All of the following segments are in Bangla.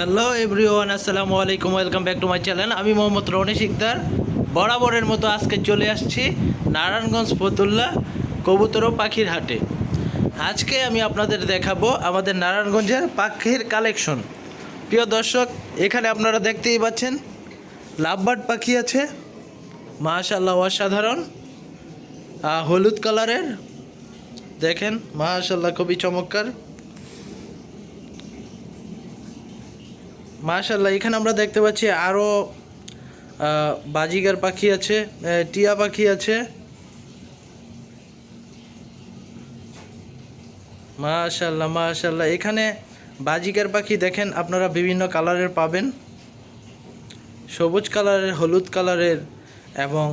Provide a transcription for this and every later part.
হ্যালো এভরিওয়ান আসসালামু আলাইকুম welcome back to my channel আমি মোহাম্মদ রনি শিকদার। বরাবরের মতো আজকে চলে আসছি নারায়ণগঞ্জ ফতুল্লা কবুতর পাখির হাটে। আজকে আমি আপনাদের দেখাবো আমাদের নারায়ণগঞ্জের পাখির কালেকশন। প্রিয় দর্শক, এখানে আপনারা দেখতেই পাচ্ছেন, লাভবার্ড পাখি আছে। মাশাল্লাহ অসাধারণ। হলুদ কালারের। দেখেন মাশাল্লাহ খুবই চমৎকার। মাশাল্লাহ এখানে আমরা দেখতে পাচ্ছি আরও বাজিগার পাখি আছে টিয়া পাখি আছে। মাশাল্লাহ মাশাল্লাহ এখানে বাজিকার পাখি দেখেন, আপনারা বিভিন্ন কালারের পাবেন। সবুজ কালারের, হলুদ কালারের এবং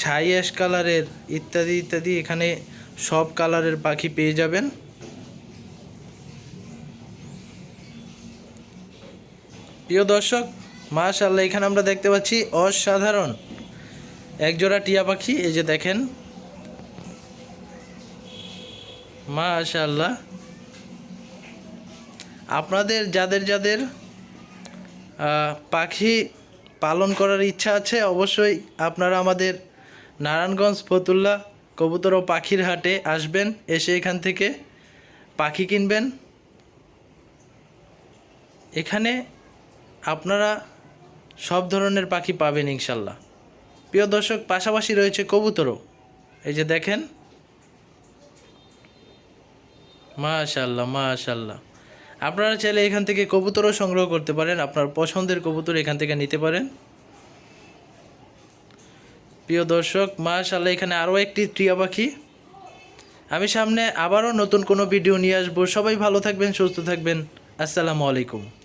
ছাই অ্যাশ কালারের ইত্যাদি ইত্যাদি এখানে সব কালারের পাখি পেয়ে যাবেন। প্রিয় দর্শক মাশাল্লাহ এখানে আমরা দেখতে পাচ্ছি অসাধারণ একজোড়া টিয়া পাখি। এই যে দেখেন। মাশাল্লাহ আপনাদের, যাদের যাদের পাখি পালন করার ইচ্ছা আছে, অবশ্যই আপনারা আমাদের নারায়ণগঞ্জ ফতুল্লা কবুতর ও পাখির হাটে আসবেন, এসে এখান থেকে পাখি কিনবেন। এখানে আপনারা সব ধরনের পাখি পাবেন ইনশাল্লাহ। প্রিয় দর্শক, পাশাপাশি রয়েছে কবুতরও। এই যে দেখেন। মাশাল্লাহ মাশাল্লাহ। আপনারা চাইলে এখান থেকে কবুতরও সংগ্রহ করতে পারেন। আপনার পছন্দের কবুতর এখান থেকে নিতে পারেন। প্রিয় দর্শক, মাশাল্লাহ, এখানে আরও একটি টিয়া পাখি। আমি সামনে আবারও নতুন কোনো ভিডিও নিয়ে আসব। সবাই ভালো থাকবেন, সুস্থ থাকবেন। আসসালামু আলাইকুম।